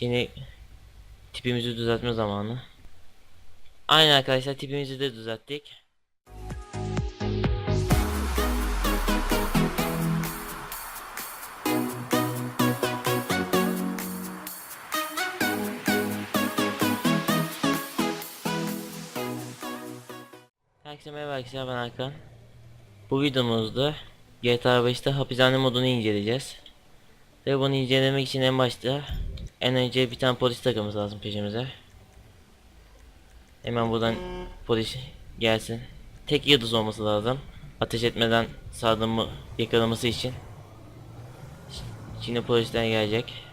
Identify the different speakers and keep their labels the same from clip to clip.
Speaker 1: Şimdi tipimizi düzeltme zamanı. Aynen arkadaşlar tipimizi de düzelttik. Herkese merhaba arkadaşlar ben Hakan. Bu videomuzda GTA 5'te hapishane modunu inceleyeceğiz. Ve bunu incelemek için en başta en önce bir tane polis takımız lazım peşimize. Hemen buradan polis gelsin. Tek yıldız olması lazım. Ateş etmeden saldırımı yakalaması için. Şimdi polisler gelecek.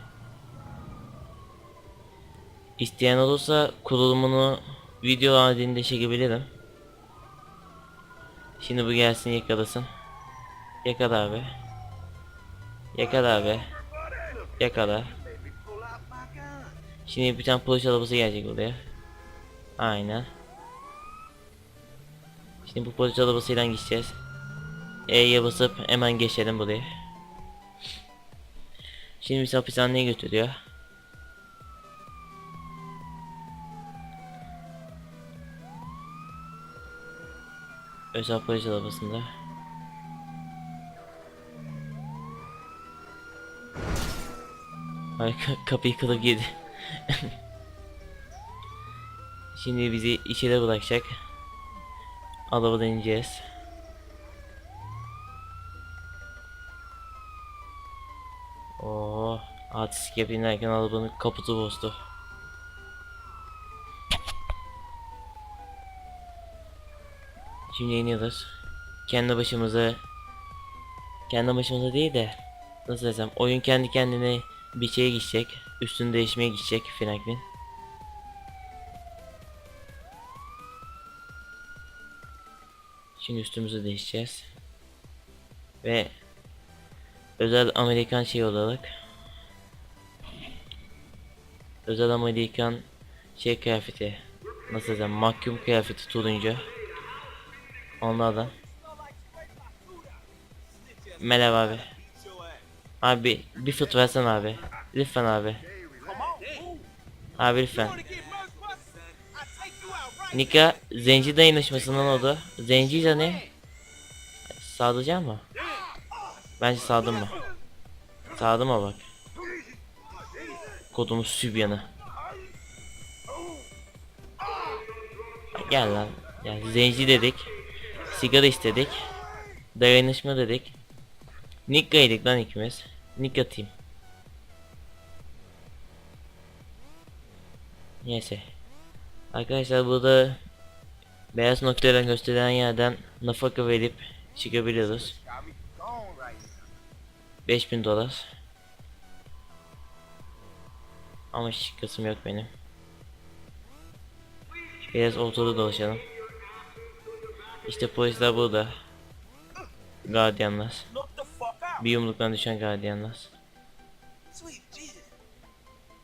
Speaker 1: İsteyen olursa kurulumunu video halinde çekebilirim. Şimdi bu gelsin yakalasın. Yakala abi. Yakala abi. Yakala. Şimdi bir tane polis arabası gelecek buraya. Aynen. Şimdi bu polis arabasıyla gideceğiz. E'ye basıp hemen geçelim buraya. Şimdi bizi hapishaneye götürüyor. Özel polis arabasında. Ay ka- kapıyı kılıp girdi. Şimdi bizi içeri bırakacak. Arabadan ineceğiz. Oo, artistik yapayım derken arabanın kaputu bozdu. Şimdi iniyoruz. Kendi başımıza kendi başımıza değil de nasıl desem oyun kendi kendine bir şeye gidecek. Üstünü değişmeye gidecek Franklin. Şimdi üstümüzü değişeceğiz. Ve özel Amerikan şey olarak özel Amerikan şey kıyafeti nasıl desem mahkum kıyafeti turuncu onlardan Merhaba abi Abi bir fıt versen abi Lütfen abi. Abi lütfen. Nika zenci dayanışmasından oldu. Zenci de ne? Sağlayacak mı? Bence sağdım mı? Sağdım mı bak. Kodumuz sübyanı. Gel lan. Ya zenci dedik. Sigara istedik. Dayanışma dedik. Nikka'ydık lan ikimiz. Nick atayım Neyse. Arkadaşlar burada Beyaz noktadan gösterilen yerden Nafaka verip çıkabiliyoruz. 5000 dolar. Ama şıkkasım yok benim. Biraz ortada dolaşalım. İşte polisler burada. Gardiyanlar Bir yumruktan düşen gardiyanlar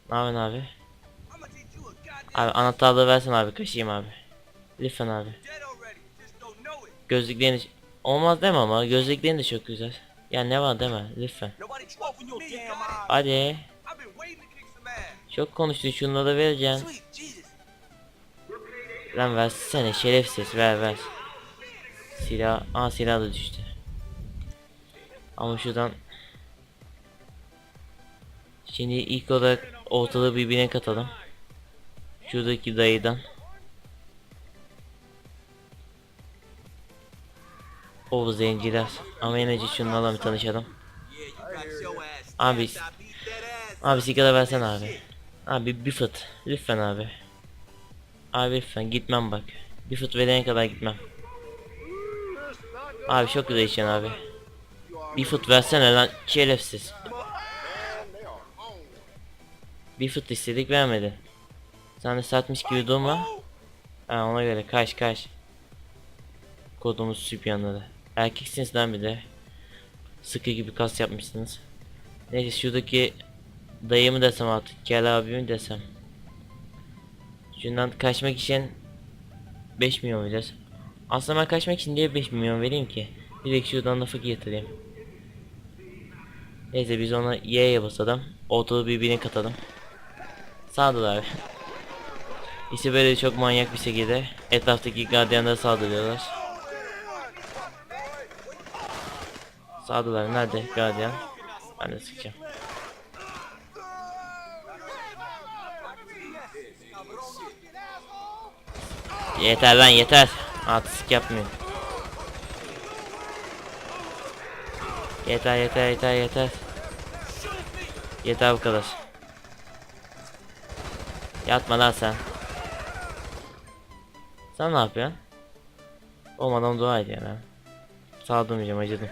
Speaker 1: Ne yapıyorsun abi? Abi anahtarlığı versen abi kaşıyım abi. Lütfen abi. Gözlüklerin de- Olmaz deme ama gözlüklerin de çok güzel. Ya ne var deme lütfen. Hadi. Çok konuştun şunları vereceksin Lan versene şerefsiz ver ver. Silah Aa silah da düştü. Ama şuradan Şimdi ilk olarak ortalığı birbirine katalım Şuradaki dayıdan. O zenciler. Ama en önce şunlarla bir tanışalım. Abi Abi sigara versene abi. Abi bir fıt. Lütfen abi. Abi lütfen gitmem bak. Bir fıt verene kadar gitmem. Abi çok güzel içeceksin abi. Bir fıt versene lan şerefsiz. Bir fıt istedik vermedin Sen de satmış gibi durma Ha ona göre kaç kaç. Kodumuz süpyanları Erkeksiniz lan bir de. Sıkı gibi kas yapmışsınız. Neyse şuradaki Dayı mı desem artık gel abi mi desem. Şundan kaçmak için 5 milyon vereceğiz. Aslında ben kaçmak için diye 5 milyon vereyim ki? Direkt şuradan da fakir yatırayım. Neyse biz ona Y'ye basalım Ortalığı birbirine katalım. Sağdılar. İşte böyle çok manyak bir şekilde etraftaki gardiyanlara saldırıyorlar. Sağdılar. Nerede gardiyan? Ben de sıkacağım. Yeter lan yeter. Artistik yapmayın. Yeter yeter yeter yeter. Yeter bu kadar. Yatma lan sen. Sen ne yapıyorsun? Olmadan dua et yani. Saldırmayacağım acıdım.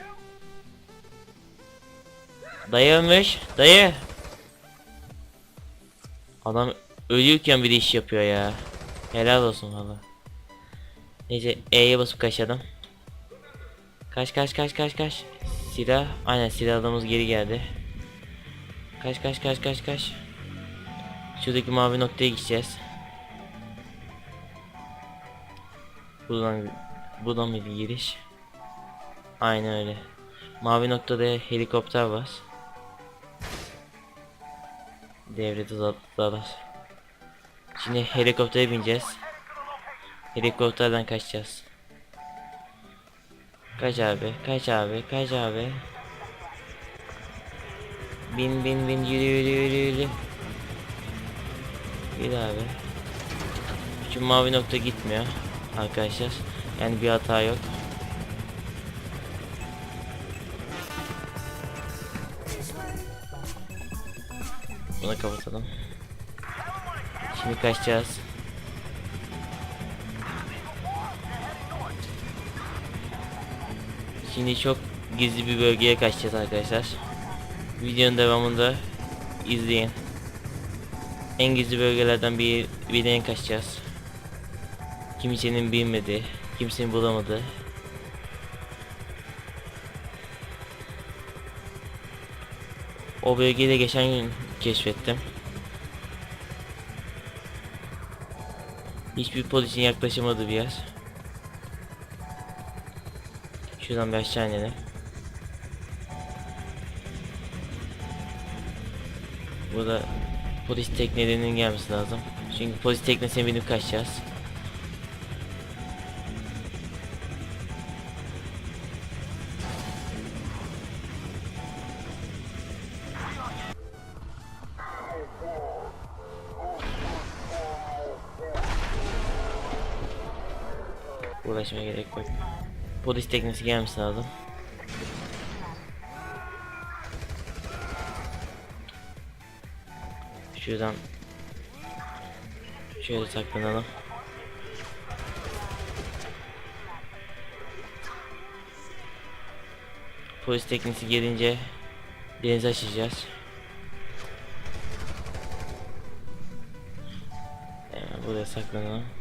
Speaker 1: Dayı ölmüş. Dayı. Adam ölüyorken bir iş yapıyor ya. Helal olsun valla. Neyse E'ye basıp kaçalım. Kaç kaç kaç kaç kaç. Silah. Aynen silahımız geri geldi. Kaç kaç kaç kaç kaç. Şuradaki mavi noktaya gideceğiz. Buradan buradan mıydı giriş? Aynen öyle. Mavi noktada helikopter var. Devrede uzattılar. Şimdi helikoptere bineceğiz. Helikopterden kaçacağız. Kaç abi, kaç abi, kaç abi. Bin bin bin yürü yürü yürü yürü. Yürü abi. Şu mavi nokta gitmiyor arkadaşlar. Yani bir hata yok. Bunu kapatalım. Şimdi kaçacağız. Şimdi çok gizli bir bölgeye kaçacağız arkadaşlar. Videonun devamında izleyin. En gizli bölgelerden bir birine kaçacağız. Kimsenin bilmediği, kimsenin bulamadığı. O bölgeyi de geçen gün keşfettim. Hiçbir polisin yaklaşamadığı bir yer. Şuradan bir aşağı inelim. Burada polis teknelerinin gelmesi lazım. Çünkü polis teknesine binip kaçacağız. Uğraşmaya gerek yok. Polis teknesi gelmesi lazım. Şuradan şöyle saklanalım. Polis teknesi gelince denize açacağız. Hemen buraya saklanalım.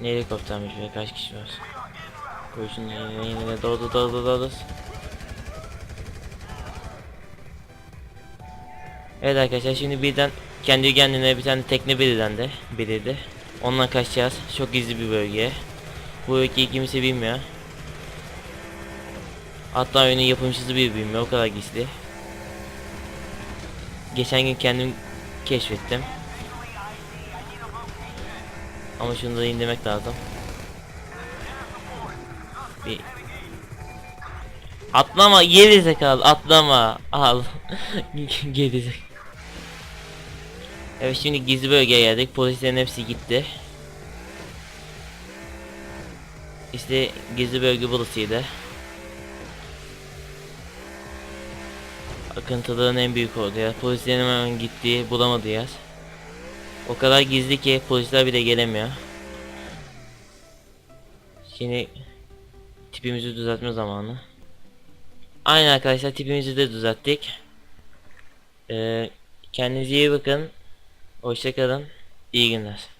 Speaker 1: Ne helikoptermiş be kaç kişi var? Koşun yine doğdu doğdu doğdu. Evet arkadaşlar şimdi birden kendi kendine bir tane tekne belirlendi. Belirdi. Ondan kaçacağız. Çok gizli bir bölgeye. Bu bölgeyi kimse bilmiyor. Hatta oyunun yapımcısı bile bilmiyor. O kadar gizli. Geçen gün kendim keşfettim. Ama şunu da indirmek lazım. Bir Atlama geri zekalı atlama al geri zekalı. Evet şimdi gizli bölgeye geldik polislerin hepsi gitti. İşte gizli bölge burasıydı. Akıntılığın en büyük oldu ya. Polislerin hemen gittiği bulamadı yer. O kadar gizli ki polisler bile gelemiyor. Şimdi tipimizi düzeltme zamanı. Aynen arkadaşlar tipimizi de düzelttik. Ee, kendinize iyi bakın. Hoşçakalın. İyi günler.